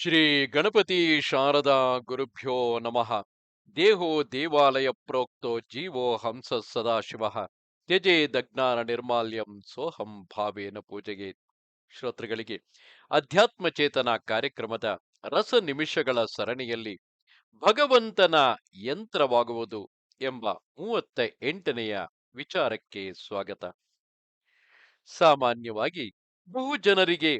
ಶ್ರೀ ಗಣಪತಿ ಶಾರದಾ ಗುರುಭ್ಯೋ ನಮಃ. ದೇಹೋ ದೇವಾಲಯ ಪ್ರೋಕ್ತೋ ಜೀವೋ ಹಂಸ ಸದಾಶಿವ. ತ್ಯಜೆ ದಜ್ಞಾನ ನಿರ್ಮಾಲ್ಯಂ ಸೋಹಂ ಭಾವೇನ ಪೂಜೆಗೆ. ಶ್ರೋತೃಗಳಿಗೆ ಅಧ್ಯಾತ್ಮ ಚೇತನ ಕಾರ್ಯಕ್ರಮದ ರಸ ನಿಮಿಷಗಳ ಸರಣಿಯಲ್ಲಿ ಭಗವಂತನ ಯಂತ್ರವಾಗುವುದು ಎಂಬ ಮೂವತ್ತ ಎಂಟನೆಯ ವಿಚಾರಕ್ಕೆ ಸ್ವಾಗತ. ಸಾಮಾನ್ಯವಾಗಿ ಬಹು ಜನರಿಗೆ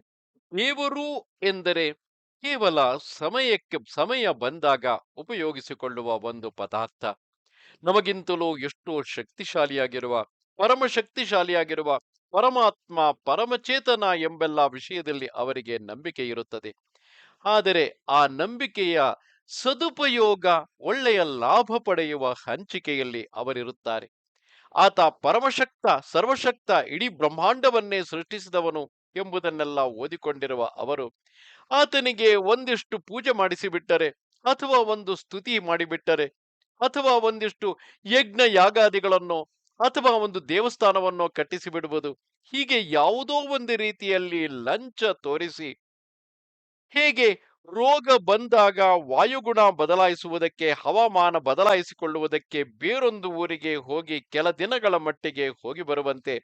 ದೇವರು ಎಂದರೆ ಕೇವಲ ಸಮಯಕ್ಕೆ ಸಮಯ ಬಂದಾಗ ಉಪಯೋಗಿಸಿಕೊಳ್ಳುವ ಒಂದು ಪದಾರ್ಥ. ನಮಗಿಂತಲೂ ಎಷ್ಟೋ ಶಕ್ತಿಶಾಲಿಯಾಗಿರುವ, ಪರಮ ಶಕ್ತಿಶಾಲಿಯಾಗಿರುವ, ಪರಮಾತ್ಮ ಪರಮಚೇತನ ಎಂಬೆಲ್ಲ ವಿಷಯದಲ್ಲಿ ಅವರಿಗೆ ನಂಬಿಕೆ ಇರುತ್ತದೆ. ಆದರೆ ಆ ನಂಬಿಕೆಯ ಸದುಪಯೋಗ, ಒಳ್ಳೆಯ ಲಾಭ ಪಡೆಯುವ ಹಂಚಿಕೆಯಲ್ಲಿ ಅವರಿರುತ್ತಾರೆ. ಆತ ಪರಮಶಕ್ತ, ಸರ್ವಶಕ್ತ, ಇಡೀ ಬ್ರಹ್ಮಾಂಡವನ್ನೇ ಸೃಷ್ಟಿಸಿದವನು ಎಂಬುದನ್ನೆಲ್ಲ ಓದಿಕೊಂಡಿರುವ ಅವರು ಆತನಿಗೆ ಒಂದಿಷ್ಟು ಪೂಜೆ ಮಾಡಿಸಿಬಿಟ್ಟರೆ ಅಥವಾ ಒಂದು ಸ್ತುತಿ ಮಾಡಿಬಿಟ್ಟರೆ ಅಥವಾ ಒಂದಿಷ್ಟು ಯಜ್ಞ ಯಾಗಾದಿಗಳನ್ನು ಅಥವಾ ಒಂದು ದೇವಸ್ಥಾನವನ್ನು ಕಟ್ಟಿಸಿ ಬಿಡುವುದು ಹೀಗೆ ಯಾವುದೋ ಒಂದು ರೀತಿಯಲ್ಲಿ ಲಂಚ ತೋರಿಸಿ, ಹೇಗೆ ರೋಗ ಬಂದಾಗ ವಾಯುಗುಣ ಬದಲಾಯಿಸುವುದಕ್ಕೆ, ಹವಾಮಾನ ಬದಲಾಯಿಸಿಕೊಳ್ಳುವುದಕ್ಕೆ ಬೇರೊಂದು ಊರಿಗೆ ಹೋಗಿ ಕೆಲ ದಿನಗಳ ಮಟ್ಟಿಗೆ ಹೋಗಿ ಬರುವಂತೆ,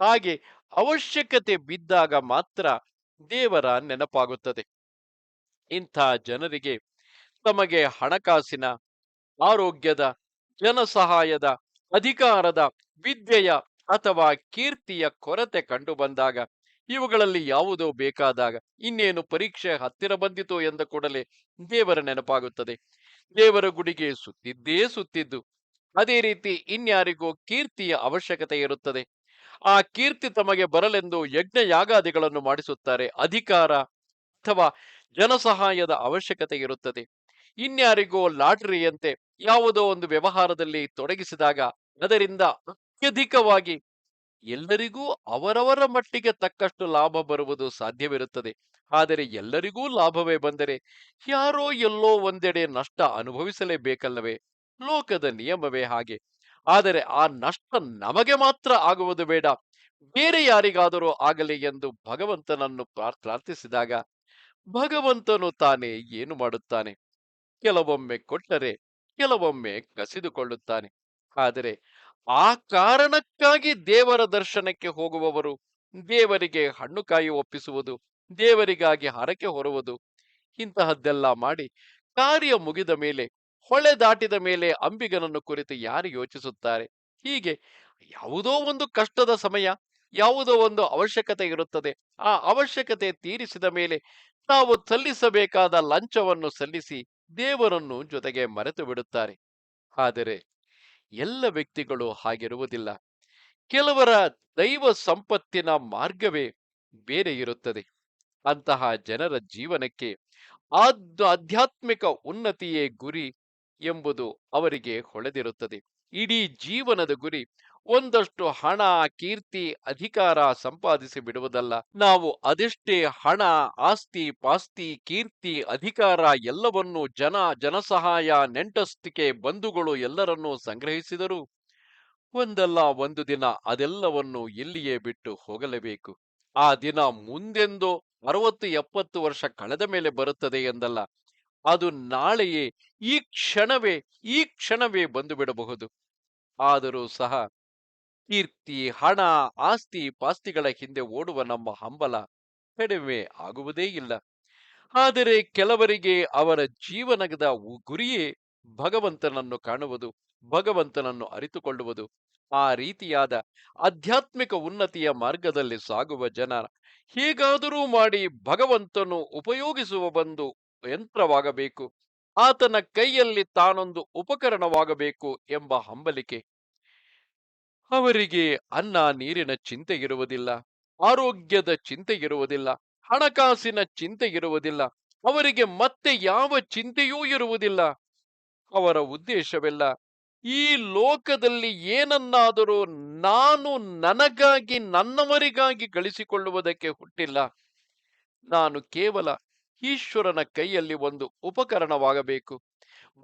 ಹಾಗೆ ಅವಶ್ಯಕತೆ ಬಿದ್ದಾಗ ಮಾತ್ರ ದೇವರ ನೆನಪಾಗುತ್ತದೆ. ಇಂಥ ಜನರಿಗೆ ತಮಗೆ ಹಣಕಾಸಿನ, ಆರೋಗ್ಯದ, ಜನಸಹಾಯದ, ಅಧಿಕಾರದ, ವಿದ್ಯೆಯ ಅಥವಾ ಕೀರ್ತಿಯ ಕೊರತೆ ಕಂಡು ಬಂದಾಗ ಇವುಗಳಲ್ಲಿ ಯಾವುದೋ ಬೇಕಾದಾಗ ಇನ್ನೇನು ಪರೀಕ್ಷೆ ಹತ್ತಿರ ಬಂದಿತು ಎಂದ ಕೂಡಲೇ ದೇವರ ನೆನಪಾಗುತ್ತದೆ. ದೇವರ ಗುಡಿಗೆ ಸುತ್ತಿದ್ದೇ ಸುತ್ತಿದ್ದು. ಅದೇ ರೀತಿ ಇನ್ಯಾರಿಗೂ ಕೀರ್ತಿಯ ಅವಶ್ಯಕತೆ ಇರುತ್ತದೆ. ಆ ಕೀರ್ತಿ ತಮಗೆ ಬರಲೆಂದು ಯಜ್ಞ ಯಾಗಾದಿಗಳನ್ನು ಮಾಡಿಸುತ್ತಾರೆ. ಅಧಿಕಾರ ಅಥವಾ ಜನಸಹಾಯದ ಅವಶ್ಯಕತೆ ಇರುತ್ತದೆ. ಇನ್ಯಾರಿಗೋ ಲಾಟರಿಯಂತೆ ಯಾವುದೋ ಒಂದು ವ್ಯವಹಾರದಲ್ಲಿ ತೊಡಗಿಸಿದಾಗ ಅದರಿಂದ ಅತ್ಯಧಿಕವಾಗಿ ಎಲ್ಲರಿಗೂ ಅವರವರ ಮಟ್ಟಿಗೆ ತಕ್ಕಷ್ಟು ಲಾಭ ಬರುವುದು ಸಾಧ್ಯವಿರುತ್ತದೆ. ಆದರೆ ಎಲ್ಲರಿಗೂ ಲಾಭವೇ ಬಂದರೆ ಯಾರೋ ಎಲ್ಲೋ ಒಂದೆಡೆ ನಷ್ಟ ಅನುಭವಿಸಲೇಬೇಕಲ್ಲವೇ? ಲೋಕದ ನಿಯಮವೇ ಹಾಗೆ. ಆದರೆ ಆ ನಷ್ಟ ನಮಗೆ ಮಾತ್ರ ಆಗುವುದು ಬೇಡ. ಬೇರೆ ಯಾರಿಗಾದರೂ ಆಗಲಿ ಎಂದು ಭಗವಂತನನ್ನು ಪ್ರಾರ್ಥಿಸಿದಾಗ ಭಗವಂತನು ತಾನೇ ಏನು ಮಾಡುತ್ತಾನೆ? ಕೆಲವೊಮ್ಮೆ ಕೊಟ್ಟರೆ, ಕೆಲವೊಮ್ಮೆ ಕಸಿದುಕೊಳ್ಳುತ್ತಾನೆ. ಆದರೆ ಆ ಕಾರಣಕ್ಕಾಗಿ ದೇವರ ದರ್ಶನಕ್ಕೆ ಹೋಗುವವರು, ದೇವರಿಗೆ ಹಣ್ಣುಕಾಯಿ ಒಪ್ಪಿಸುವುದು, ದೇವರಿಗಾಗಿ ಹರಕೆ ಹೊರುವುದು, ಇಂತಹದ್ದೆಲ್ಲ ಮಾಡಿ ಕಾರ್ಯ ಮುಗಿದ ಮೇಲೆ ಹೊಳೆ ದಾಟಿದ ಮೇಲೆ ಅಂಬಿಗನನ್ನು ಕುರಿತು ಯಾರು ಯೋಚಿಸುತ್ತಾರೆ? ಹೀಗೆ ಯಾವುದೋ ಒಂದು ಕಷ್ಟದ ಸಮಯ, ಯಾವುದೋ ಒಂದು ಅವಶ್ಯಕತೆ ಇರುತ್ತದೆ. ಆ ಅವಶ್ಯಕತೆ ತೀರಿಸಿದ ಮೇಲೆ ನಾವು ಸಲ್ಲಿಸಬೇಕಾದ ಲಂಚವನ್ನು ಸಲ್ಲಿಸಿ ದೇವರನ್ನು ಜೊತೆಗೆ ಮರೆತು ಬಿಡುತ್ತಾರೆ. ಆದರೆ ಎಲ್ಲ ವ್ಯಕ್ತಿಗಳು ಹಾಗಿರುವುದಿಲ್ಲ. ಕೆಲವರ ದೈವ ಸಂಪತ್ತಿನ ಮಾರ್ಗವೇ ಬೇರೆ ಇರುತ್ತದೆ. ಅಂತಹ ಜನರ ಜೀವನಕ್ಕೆ ಆಧ್ಯಾತ್ಮಿಕ ಉನ್ನತಿಯೇ ಗುರಿ ಎಂಬುದು ಅವರಿಗೆ ಹೊಳೆದಿರುತ್ತದೆ. ಇಡೀ ಜೀವನದ ಗುರಿ ಒಂದಷ್ಟು ಹಣ, ಕೀರ್ತಿ, ಅಧಿಕಾರ ಸಂಪಾದಿಸಿ ಬಿಡುವುದಲ್ಲ. ನಾವು ಅದೆಷ್ಟೇ ಹಣ, ಆಸ್ತಿ, ಪಾಸ್ತಿ, ಕೀರ್ತಿ, ಅಧಿಕಾರ ಎಲ್ಲವನ್ನೂ ಜನ, ಜನಸಹಾಯ, ನೆಂಟಸ್ತಿಕೆ, ಬಂಧುಗಳು ಎಲ್ಲರನ್ನೂ ಸಂಗ್ರಹಿಸಿದರು ಒಂದಲ್ಲ ಒಂದು ದಿನ ಅದೆಲ್ಲವನ್ನು ಇಲ್ಲಿಯೇ ಬಿಟ್ಟು ಹೋಗಲೇಬೇಕು. ಆ ದಿನ ಮುಂದೆಂದೋ ಅರವತ್ತು ಎಪ್ಪತ್ತು ವರ್ಷ ಕಳೆದ ಮೇಲೆ ಬರುತ್ತದೆ ಎಂದಲ್ಲ. ಅದು ನಾಳೆಯೇ, ಈ ಕ್ಷಣವೇ ಈ ಕ್ಷಣವೇ ಬಂದು ಬಿಡಬಹುದು ಆದರೂ ಸಹ, ಕೀರ್ತಿ, ಹಣ, ಆಸ್ತಿ, ಪಾಸ್ತಿಗಳ ಹಿಂದೆ ಓಡುವ ನಮ್ಮ ಹಂಬಲ ಕಡಿಮೆ ಆಗುವುದೇ ಇಲ್ಲ. ಆದರೆ ಕೆಲವರಿಗೆ ಅವರ ಜೀವನದ ಗುರಿಯೇ ಭಗವಂತನನ್ನು ಕಾಣುವುದು, ಭಗವಂತನನ್ನು ಅರಿತುಕೊಳ್ಳುವುದು. ಆ ರೀತಿಯಾದ ಆಧ್ಯಾತ್ಮಿಕ ಉನ್ನತಿಯ ಮಾರ್ಗದಲ್ಲಿ ಸಾಗುವ ಜನ ಹೇಗಾದರೂ ಮಾಡಿ ಭಗವಂತನು ಉಪಯೋಗಿಸುವ ಒಂದು ಯಂತ್ರವಾಗಬೇಕು. ಆತನ ಕೈಯಲ್ಲಿ ತಾನೊಂದು ಉಪಕರಣವಾಗಬೇಕು ಎಂಬ ಹಂಬಲಿಕೆ. ಅವರಿಗೆ ಅನ್ನ ನೀರಿನ ಚಿಂತೆ ಇರುವುದಿಲ್ಲ, ಆರೋಗ್ಯದ ಚಿಂತೆ ಇರುವುದಿಲ್ಲ, ಹಣಕಾಸಿನ ಚಿಂತೆ ಇರುವುದಿಲ್ಲ, ಅವರಿಗೆ ಮತ್ತೆ ಯಾವ ಚಿಂತೆಯೂ ಇರುವುದಿಲ್ಲ. ಅವರ ಉದ್ದೇಶವೆಲ್ಲ, ಈ ಲೋಕದಲ್ಲಿ ಏನನ್ನಾದರೂ ನಾನು ನನಗಾಗಿ ನನ್ನವರಿಗಾಗಿ ಗಳಿಸಿಕೊಳ್ಳುವುದಕ್ಕೆ ಹುಟ್ಟಿಲ್ಲ. ನಾನು ಕೇವಲ ಈಶ್ವರನ ಕೈಯಲ್ಲಿ ಒಂದು ಉಪಕರಣವಾಗಬೇಕು.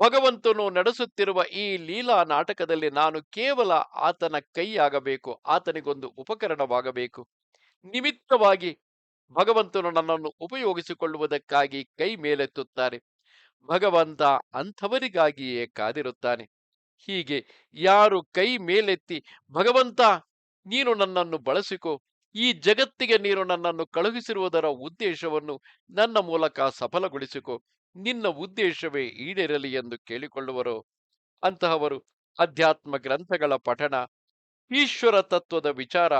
ಭಗವಂತನು ನಡೆಸುತ್ತಿರುವ ಈ ಲೀಲಾ ನಾಟಕದಲ್ಲಿ ನಾನು ಕೇವಲ ಆತನ ಕೈಯಾಗಬೇಕು, ಆತನಿಗೊಂದು ಉಪಕರಣವಾಗಬೇಕು. ನಿಮಿತ್ತವಾಗಿ ಭಗವಂತನು ನನ್ನನ್ನು ಉಪಯೋಗಿಸಿಕೊಳ್ಳುವುದಕ್ಕಾಗಿ ಕೈ ಮೇಲೆತ್ತುತ್ತಾರೆ. ಭಗವಂತ ಅಂಥವರಿಗಾಗಿಯೇ ಕಾದಿರುತ್ತಾನೆ. ಹೀಗೆ ಯಾರು ಕೈ ಮೇಲೆತ್ತಿ, ಭಗವಂತ, ನೀನು ನನ್ನನ್ನು ಬಳಸಿಕೊ ಈ ಜಗತ್ತಿಗೆ ನೀನು ನನ್ನನ್ನು ಕಳುಹಿಸಿರುವುದರ ಉದ್ದೇಶವನ್ನು ನನ್ನ ಮೂಲಕ ಸಫಲಗೊಳಿಸಿಕೊ. ನಿನ್ನ ಉದ್ದೇಶವೇ ಈಡೇರಲಿ ಎಂದು ಕೇಳಿಕೊಳ್ಳುವರು. ಅಂತಹವರು ಅಧ್ಯಾತ್ಮ ಗ್ರಂಥಗಳ ಪಠಣ, ಈಶ್ವರ ತತ್ವದ ವಿಚಾರ,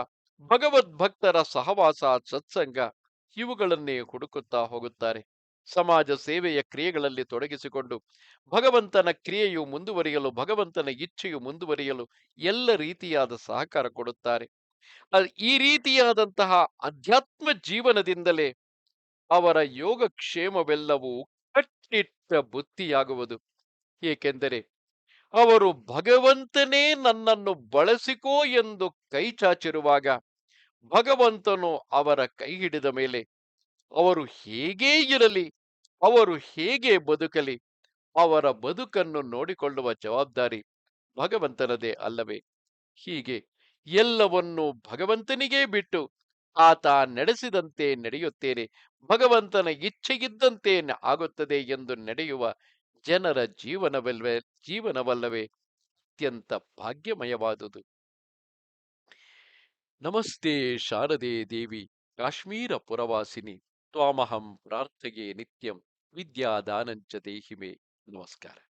ಭಗವದ್ಭಕ್ತರ ಸಹವಾಸ, ಸತ್ಸಂಗ ಇವುಗಳನ್ನೇ ಹುಡುಕುತ್ತಾ ಹೋಗುತ್ತಾರೆ. ಸಮಾಜ ಸೇವೆಯ ಕ್ರಿಯೆಗಳಲ್ಲಿ ತೊಡಗಿಸಿಕೊಂಡು ಭಗವಂತನ ಕ್ರಿಯೆಯು ಮುಂದುವರಿಯಲು, ಭಗವಂತನ ಇಚ್ಛೆಯು ಮುಂದುವರಿಯಲು ಎಲ್ಲ ರೀತಿಯಾದ ಸಹಕಾರ ಕೊಡುತ್ತಾರೆ. ಈ ರೀತಿಯಾದಂತಹ ಅಧ್ಯಾತ್ಮ ಜೀವನದಿಂದಲೇ ಅವರ ಯೋಗಕ್ಷೇಮವೆಲ್ಲವೂ ಕಟ್ಟಿಟ್ಟ ಬುತ್ತಿಯಾಗುವುದು. ಏಕೆಂದರೆ ಅವರು ಭಗವಂತನೇ ನನ್ನನ್ನು ಬಳಸಿಕೋ ಎಂದು ಕೈ ಚಾಚಿರುವಾಗ ಭಗವಂತನು ಅವರ ಕೈ ಹಿಡಿದ ಮೇಲೆ ಅವರು ಹೇಗೇ ಇರಲಿ, ಅವರು ಹೇಗೆ ಬದುಕಲಿ, ಅವರ ಬದುಕನ್ನು ನೋಡಿಕೊಳ್ಳುವ ಜವಾಬ್ದಾರಿ ಭಗವಂತನದೇ ಅಲ್ಲವೇ? ಹೀಗೆ ಎಲ್ಲವನ್ನೂ ಭಗವಂತನಿಗೇ ಬಿಟ್ಟು ಆತ ನಡೆಸಿದಂತೆ ನಡೆಯುತ್ತೇನೆ, ಭಗವಂತನ ಇಚ್ಛೆಗಿದ್ದಂತೆ ಆಗುತ್ತದೆ ಎಂದು ನಡೆಯುವ ಜನರ ಜೀವನವಲ್ವೇ, ಜೀವನವಲ್ಲವೇ ಅತ್ಯಂತ ಭಾಗ್ಯಮಯವಾದುದು. ನಮಸ್ತೆ ಶಾರದೆ ದೇವಿ, ಕಾಶ್ಮೀರ ಪುರವಾಸಿನಿ, ತ್ವಾಮಹಂ ಪ್ರಾರ್ಥೆಯೇ ನಿತ್ಯಂ, ವಿದ್ಯಾದಾನಂಚ ದೇಹಿಮೆ. ನಮಸ್ಕಾರ.